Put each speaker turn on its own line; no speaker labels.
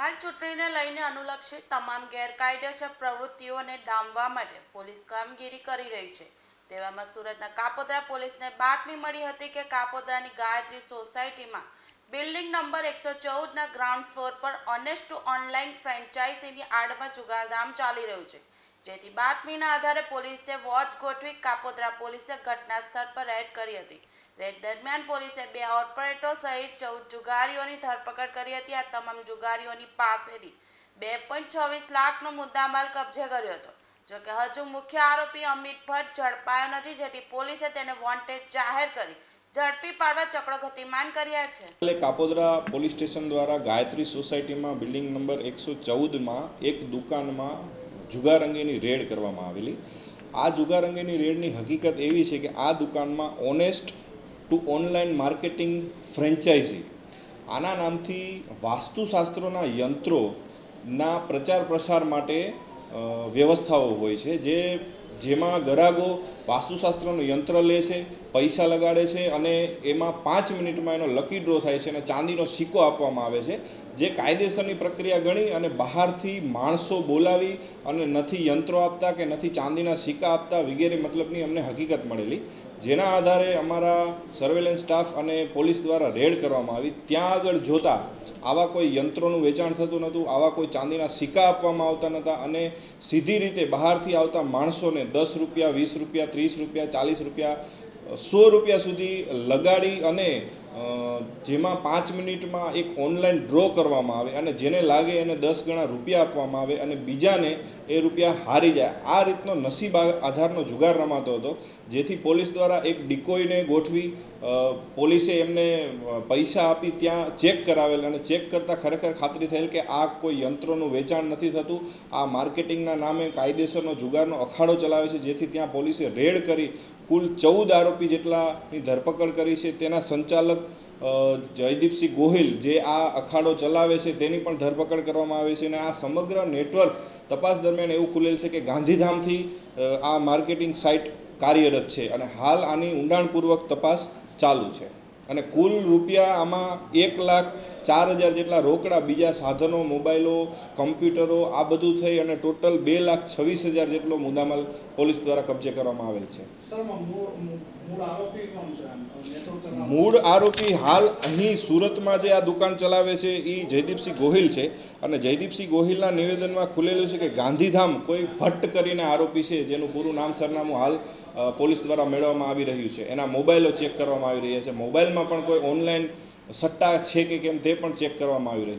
હાલ ચૂંટણીને લઈને અનુલક્ષિત તમામ ગેરકાયદેસર પ્રવૃત્તિઓને ડામવા માટે પોલીસ કામગીરી કરી રહી છે. તેવામાં સુરતના કાપોદ્રા પોલીસને બાતમી મળી હતી કે કાપોદ્રાની ગાયત્રી સોસાયટીમાં બિલ્ડિંગ નંબર એકસો ચૌદના ગ્રાઉન્ડ ફ્લોર પર ઓનેસ્ટ ઓનલાઈન ફ્રેન્ચાઇઝીની આડમાં જુગારધામ ચાલી રહ્યું છે. જેથી બાતમીના આધારે પોલીસે વોચ ગોઠવી કાપોદ્રા પોલીસે ઘટના સ્થળ પર રેડ કરી હતી. રેડ દરમિયાન પોલીસે બે ઓપરેટરો સહિત ચૌદ જુગારીઓની ધરપકડ કરી હતી. આ તમામ જુગારીઓની પાસેથી બે પોઈન્ટ છવ્વીસ લાખનો મુદ્દામાલ કબજે કર્યો હતો. જોકે હજુ મુખ્ય આરોપી અમિત ભટ્ટ ઝડપાયો નથી, જેથી પોલીસે તેને વોન્ટેડ જાહેર કરી ઝડપી પાડવા ચક્રો ગતિમાન કર્યા છે.
એટલે કાપોદરા પોલીસ સ્ટેશન દ્વારા ગાયત્રી સોસાયટીમાં બિલ્ડિંગ નંબર એકસો ચૌદમાં એક દુકાનમાં જુગાર અંગેની રેડ કરવામાં આવેલી. આ જુગાર અંગેની રેડની હકીકત એવી છે કે આ દુકાનમાં honest to online marketing franchise. આના નામથી વાસ્તુશાસ્ત્રોના યંત્રોના પ્રચાર પ્રસાર માટે વ્યવસ્થાઓ હોય છે, જે, જેમાં ગરાગો વાસ્તુશાસ્ત્રનું યંત્ર લે છે, પૈસા લગાડે છે અને એમાં પાંચ મિનિટમાં એનો લકી ડ્રો થાય છે અને ચાંદીનો સિક્કો આપવામાં આવે છે. જે કાયદેસરની પ્રક્રિયા ગણી અને બહારથી માણસો બોલાવી અને નથી યંત્રો આપતા કે નથી ચાંદીના સિક્કા આપતા વગેરે મતલબની અમને હકીકત મળેલી. જેના આધારે અમારા સર્વેલન્સ સ્ટાફ અને પોલીસ દ્વારા રેડ કરવામાં આવી. ત્યાં આગળ જોતા આવા કોઈ યંત્રોનું વેચાણ થતું નહોતું, આવા કોઈ ચાંદીના સિક્કા આપવામાં આવતા નહોતા અને સીધી રીતે બહારથી આવતા માણસોને દસ રૂપિયા, વીસ રૂપિયા, ત્રીસ રૂપિયા, ચાલીસ રૂપિયા સો રૂપિયા સુધી લગાડી અને જેમાં પાંચ મિનિટમાં એક ઓનલાઈન ડ્રો કરવામાં આવે અને જેને લાગે એને દસ ગણા રૂપિયા આપવામાં આવે અને બીજાને એ રૂપિયા હારી જાય. આ રીતનો નસીબ આધારનો જુગાર રમાતો હતો, જેથી પોલીસ દ્વારા એક ડિકોઈને ગોઠવી પોલીસે એમને પૈસા આપી ત્યાં ચેક કરાવેલ અને ચેક કરતાં ખરેખર ખાતરી થયેલ કે આ કોઈ યંત્રોનું વેચાણ નથી થતું. આ માર્કેટિંગના નામે કાયદેસરનો જુગારનો અખાડો ચલાવે છે, જેથી ત્યાં પોલીસે રેડ કરી, કુલ ચૌદ આરોપી જેટલાની ધરપકડ કરી છે. તેના સંચાલક જયદીપસિંહ ગોહિલ જે આ અખાડો ચલાવે છે તેની પણ ધરપકડ કરવામાં આવે છે અને આ સમગ્ર નેટવર્ક તપાસ દરમિયાન એવું ખુલેલ છે કે ગાંધીધામથી આ માર્કેટિંગ સાઇટ કાર્યરત છે અને હાલ આની ઊંડાણપૂર્વક તપાસ ચાલુ છે. અને કુલ રૂપિયા આમાં એક લાખ ચાર હજાર જેટલા રોકડા બીજા સાધનો મોબાઈલો કમ્પ્યુટરો આ બધું થઈ અને ટોટલ બે લાખ છવ્વીસ હજાર જેટલો મુદ્દામાલ પોલીસ દ્વારા કબજે કરવામાં આવેલ છે.
મૂળ આરોપી
હાલ અહીં સુરતમાં જે આ દુકાન ચલાવે છે એ જયદીપસિંહ ગોહિલ છે. અને જયદીપસિંહ ગોહિલના નિવેદનમાં ખુલેલું છે કે ગાંધીધામ કોઈ ભટ્ટ કરીને આરોપી છે જેનું પૂરું નામ સરનામું હાલ પોલીસ દ્વારા મેળવવામાં આવી રહ્યું છે. એના મોબાઈલો ચેક કરવામાં આવી રહ્યા છે. મોબાઈલમાં પણ કોઈ ઓનલાઈન સટ્ટા છે કે કેમ તે પણ ચેક કરવામાં આવી રહ્યું છે.